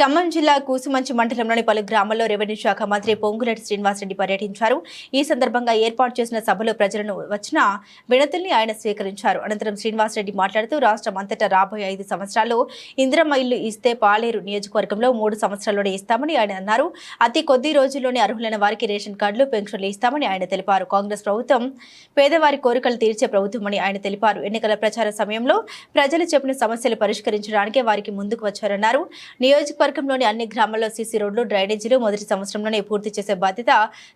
ఖమ్మం జిల్లా కూసుమంచి మండలంలోని పలు గ్రామాల్లో రెవెన్యూ శాఖ మంత్రి పొంగులేటి శ్రీనివాసరెడ్డి పర్యటించారు. ఈ సందర్భంగా ఏర్పాటు చేసిన సభలో ప్రజలను వచ్చిన వినతుల్ని ఆయన స్వీకరించారు. అనంతరం శ్రీనివాసరెడ్డి మాట్లాడుతూ రాష్ట్రం అంతటా రాబోయే ఐదు సంవత్సరాల్లో ఇందిరమ్మ ఇల్లు ఇస్తే పాలేరు నియోజకవర్గంలో మూడు సంవత్సరాల్లోనే ఇస్తామని ఆయన అన్నారు. అతి కొద్ది రోజుల్లోనే అర్హులైన వారికి రేషన్ కార్డులు పెన్షన్లు ఇస్తామని ఆయన తెలిపారు. కాంగ్రెస్ ప్రభుత్వం పేదవారి కోరికలు తీర్చే ప్రభుత్వమని ఆయన తెలిపారు. ఎన్నికల ప్రచార సమయంలో ప్రజలు చెప్పిన సమస్యలు పరిష్కరించడానికే వారికి ముందుకు వచ్చారన్నారు. నియోజకవర్గ నియోజకవర్గంలోని అన్ని గ్రామాల్లో సీసీ రోడ్లు డ్రైనేజీలు మొదటి సంవత్సరంలోనే పూర్తి చేసే బాధ్యత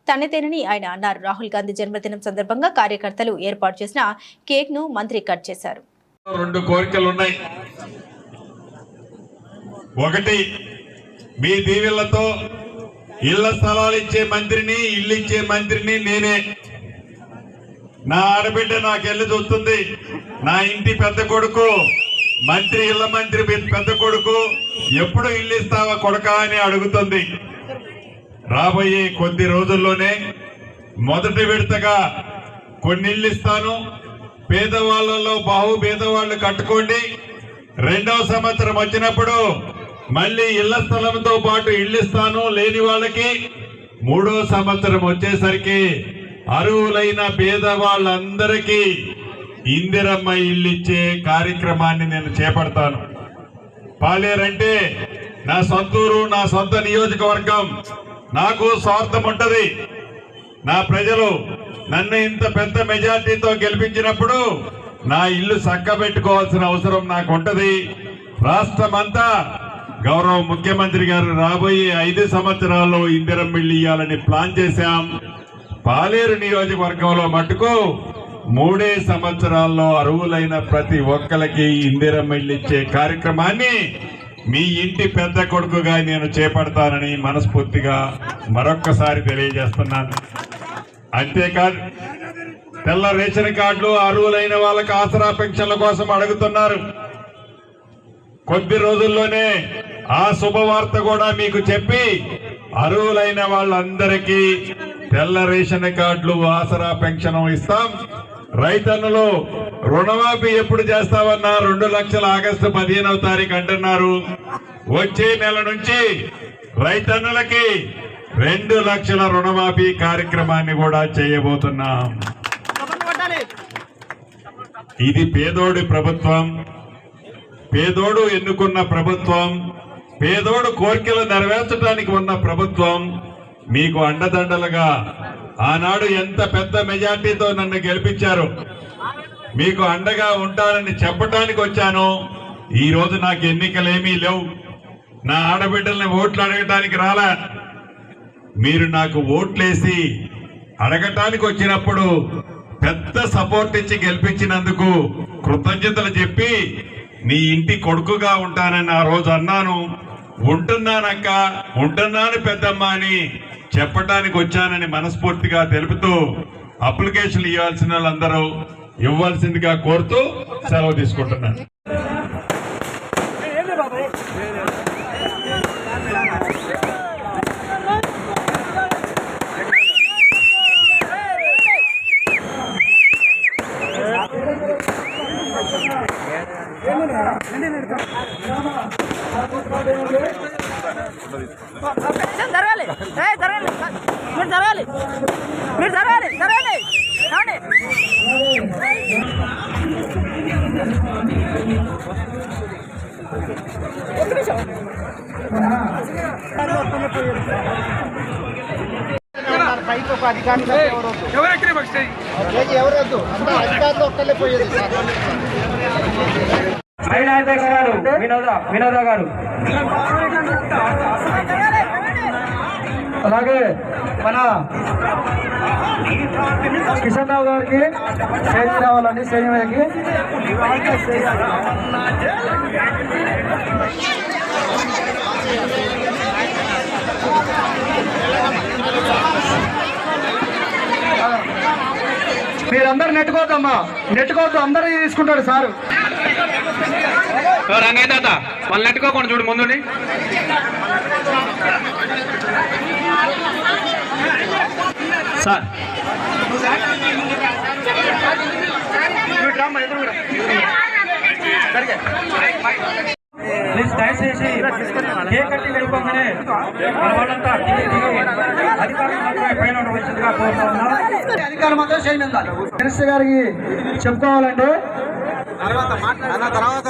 తనదేనని ఆయన అన్నారు. రాహుల్ గాంధీ జన్మదినం సందర్భంగా కార్యకర్తలు ఏర్పాటు చేసిన కేక్ను మంత్రి కట్ చేశారు. రెండు కోరికలు ఉన్నాయి. ఒకటి మీ దీవెళ్ళతో ఇళ్ళ స్థలాలు ఇచ్చే మంత్రిని ఇల్లు ఇచ్చే మంత్రిని నేనే. నా ఆడబిడ్డ నాకెళ్ళి చూస్తుంది. నా ఇంటి పెద్ద కొడుకు మంత్రి ఇళ్ళ మంత్రి పెద్ద కొడుకు ఎప్పుడు ఇల్లు ఇస్తావా కొడక అని అడుగుతుంది. రాబోయే కొద్ది రోజుల్లోనే మొదటి విడతగా కొన్ని ఇల్లు ఇస్తాను పేదవాళ్ళలో బాహు పేదవాళ్ళు కట్టుకోండి. రెండవ సంవత్సరం వచ్చినప్పుడు మళ్ళీ ఇళ్ళ స్థలంతో పాటు ఇల్లు ఇస్తాను లేని వాళ్ళకి. మూడో సంవత్సరం వచ్చేసరికి అర్హులైన పేదవాళ్ళందరికీ ఇందిరమ్మ ఇల్లు ఇచ్చే కార్యక్రమాన్ని నేను చేపడతాను. పాలేరంటే నా సొంతూరు నా సొంత నియోజకవర్గం. నాకు స్వార్థం ఉంటది. నా ప్రజలు నన్ను ఇంత పెద్ద మెజార్టీతో గెలిపించినప్పుడు నా ఇల్లు చక్కబెట్టుకోవాల్సిన అవసరం నాకు ఉంటది. రాష్ట్రమంతా గౌరవ ముఖ్యమంత్రి గారు రాబోయే ఐదు సంవత్సరాల్లో ఇందిరం ఇల్లు ఇవ్వాలని ప్లాన్ చేశాం. పాలేరు నియోజకవర్గంలో మటుకు మూడే సంవత్సరాల్లో అరువులైన ప్రతి ఒక్కరికి ఇందిరమ్మ ఇల్లు ఇచ్చే కార్యక్రమాన్ని మీ ఇంటి పెద్ద కొడుకుగా నేను చేపడతానని మనస్ఫూర్తిగా మరొక్కసారి తెలియజేస్తున్నాను. అంతేకాదు తెల్ల రేషన్ కార్డులు అరువులైన వాళ్ళకి ఆసరా పెన్షన్ల కోసం అడుగుతున్నారు. కొద్ది రోజుల్లోనే ఆ శుభవార్త కూడా మీకు చెప్పి అరువులైన వాళ్ళందరికీ తెల్ల రేషన్ కార్డులు ఆసరా పెన్షన్ ఇస్తాం. రైతన్నులు రుణమాఫీ ఎప్పుడు చేస్తామన్నా రెండు లక్షల ఆగస్టు పదిహేనవ తారీఖు అంటున్నారు. వచ్చే నెల నుంచి రైతన్నులకి రెండు లక్షల రుణమాఫీ కార్యక్రమాన్ని కూడా చేయబోతున్నాం. ఇది పేదోడి ప్రభుత్వం పేదోడు ఎన్నుకున్న ప్రభుత్వం పేదోడు కోరికలు నెరవేర్చడానికి ఉన్న ప్రభుత్వం మీకు అండదండలుగా ఆనాడు ఎంత పెద్ద మెజార్టీతో నన్ను గెలిపించారు. మీకు అండగా ఉంటానని చెప్పడానికి వచ్చాను. ఈ రోజు నాకు ఎన్నికలేమీ లేవు. నా ఆడబిడ్డల్ని ఓట్లు అడగటానికి రాలా. మీరు నాకు ఓట్లేసి అడగటానికి వచ్చినప్పుడు పెద్ద సపోర్ట్ ఇచ్చి గెలిపించినందుకు కృతజ్ఞతలు చెప్పి నీ ఇంటి కొడుకుగా ఉంటానని ఆ రోజు అన్నాను. ఉంటున్నానక్క ఉంటున్నాను పెద్దమ్మ అని చెప్పడానికి వచ్చానని మనస్ఫూర్తిగా తెలుపుతూ అప్లికేషన్లు ఇవ్వాల్సిన వాళ్ళందరూ ఇవ్వాల్సిందిగా కోరుతూ సెలవు తీసుకుంటున్నాను. జరగాలి. జరగాలి. మీరు జరగాలి. మీరు జరగాలి జరగాలి. రాండి. ఒక్క నిమిషం పైకి ఒక అధికారి అంతా అధికారులు ఒక్కళ్ళే పోయేది. సార్ అధ్యక్ష గారు వినోద వినోద గారు. అలాగే మన కిషన్ రావు గారికి స్టేజ్ రావాలండి స్టేజ్ మీదకి. మీరందరు నెట్టుకోవద్దమ్మా. నెట్టుకోవద్దు అందరూ తీసుకుంటాడు సారు. రంగయ్య తాత? వాళ్ళు నెట్టుకోకుండా చూడు ముందుని సార్. ప్లీజ్ దయచేసి కేక్ కట్టి వెళ్ళిపోగానే మన వాళ్ళంతా దిగి దిగి అధికారులు మాత్రమే పైన ఉండవలసిందిగా కోరుతా ఉన్నాం. అధికారులు మాత్రం మినిస్టర్ గారికి చెప్పుకోవాలంటే తర్వాత